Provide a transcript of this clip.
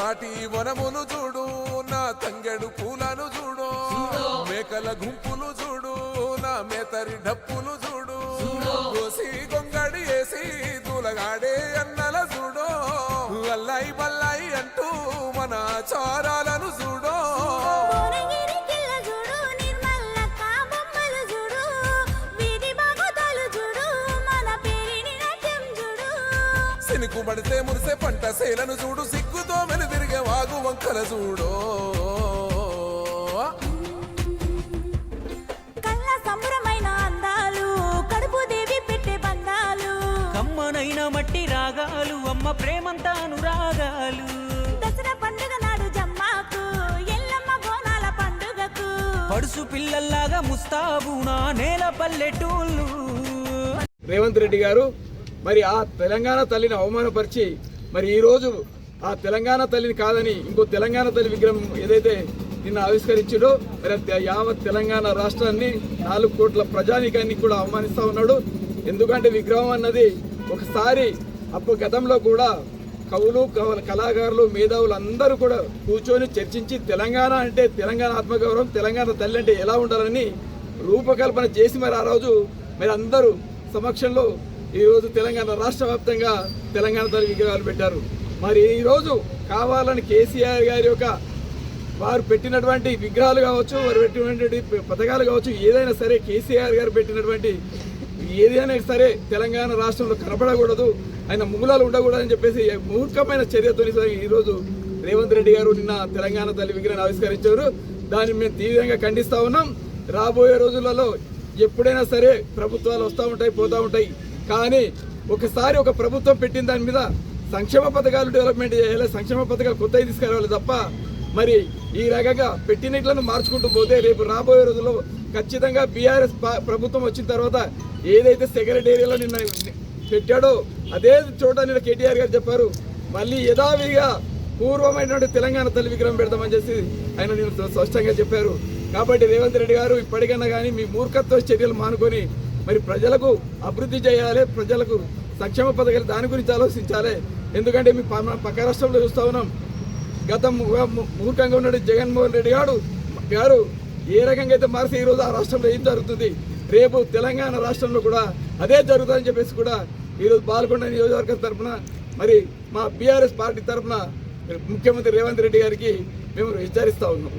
నాటి వనములు చూడు నా తంగెడు పూలను చూడు మేకల గుంపులు చూడు నా మేతరి డప్పులు చూడు. కోసి గొంగడి వేసి దూలగాడే సినుకు పడితే మురిసే పంట సేలను చూడు సిగ్గుతో మెలు తిరిగే వాగు వంకల చూడు. కళ్ళ సంబరమైన అందాలు కడుపు దేవి పెట్టే బంధాలు. కమ్మనైన మట్టి రాగాలు అమ్మ ప్రేమంతా అనురాగాలు. దసరా పండుగ నాడు జమ్మాకు ఎల్లమ్మ బోనాల పండుగకు. పడుసు పిల్లల్లాగా ముస్తాబునా నేల పల్లెటూళ్ళు. రేవంత్ రెడ్డి గారు మరి ఆ తెలంగాణ తల్లిని అవమానపరిచి మరి ఈరోజు ఆ తెలంగాణ తల్లిని కాదని ఇంకో తెలంగాణ తల్లి విగ్రహం ఏదైతే నిన్న ఆవిష్కరించాడో మరి యావత్ తెలంగాణ రాష్ట్రాన్ని నాలుగు కోట్ల ప్రజానికాన్ని కూడా అవమానిస్తూ ఉన్నాడు. ఎందుకంటే విగ్రహం అన్నది ఒకసారి అప్పుడు గతంలో కూడా కవులు కవ- కళాకారులు మేధావులు అందరూ కూడా కూర్చొని చర్చించి తెలంగాణ అంటే తెలంగాణ ఆత్మగౌరవం తెలంగాణ తల్లి అంటే ఎలా ఉండాలని రూపకల్పన చేసి మరి ఆ రోజు మరి అందరూ సమక్షంలో ఈరోజు తెలంగాణ రాష్ట్ర వ్యాప్తంగా తెలంగాణ తల్లి విగ్రహాలు పెట్టారు. మరి ఈరోజు కావాలని కేసీఆర్ గారి యొక్క వారు పెట్టినటువంటి విగ్రహాలు కావచ్చు వారు పెట్టినటువంటి పథకాలు కావచ్చు ఏదైనా సరే కేసీఆర్ గారు పెట్టినటువంటి ఏదైనా సరే తెలంగాణ రాష్ట్రంలో కనపడకూడదు ఆయన మూలాలు ఉండకూడదని చెప్పేసి మూర్ఖమైన చర్యతో ఈరోజు రేవంత్ రెడ్డి గారు నిన్న తెలంగాణ తల్లి విగ్రహాన్ని ఆవిష్కరించారు. దాన్ని మేము తీవ్రంగా ఖండిస్తూ ఉన్నాం. రాబోయే రోజులలో ఎప్పుడైనా సరే ప్రభుత్వాలు వస్తూ ఉంటాయి పోతూ ఉంటాయి. కానీ ఒకసారి ఒక ప్రభుత్వం పెట్టిన దాని మీద సంక్షేమ పథకాలు డెవలప్మెంట్ చేయాలి సంక్షేమ పథకాలు కొత్తవి తీసుకురావాలి తప్ప మరి ఈ రకంగా పెట్టినట్లను మార్చుకుంటూ పోతే రేపు రాబోయే రోజుల్లో ఖచ్చితంగా బీఆర్ఎస్ ప్రభుత్వం వచ్చిన తర్వాత ఏదైతే సెక్రటేరియాలో నిన్న పెట్టాడో అదే చోట నిన్న కేటీఆర్ గారు చెప్పారు మళ్ళీ యథావిధిగా పూర్వమైనటువంటి తెలంగాణ తల్లి విగ్రహం పెడతామని చెప్పి ఆయన నేను స్పష్టంగా చెప్పారు. కాబట్టి రేవంత్ రెడ్డి గారు ఇప్పటికైనా కానీ మీ మూర్ఖత్వ చర్యలు మానుకొని మరి ప్రజలకు అభివృద్ధి చేయాలి ప్రజలకు సంక్షేమ పథకాలు దాని గురించి ఆలోచించాలి. ఎందుకంటే మీ పక్క రాష్ట్రంలో చూస్తా ఉన్నాం. గతం మూర్ఖంగా ఉన్నాడు జగన్మోహన్ రెడ్డి గారు గారు ఏ రకంగా అయితే మారితే ఈరోజు ఆ రాష్ట్రంలో ఏం జరుగుతుంది? రేపు తెలంగాణ రాష్ట్రంలో కూడా అదే జరుగుతుందని చెప్పేసి కూడా ఈరోజు పాల్గొండ నియోజకవర్గం తరఫున మరి మా బీఆర్ఎస్ పార్టీ తరఫున ముఖ్యమంత్రి రేవంత్ రెడ్డి గారికి మేము హెచ్చరిస్తా ఉన్నాం.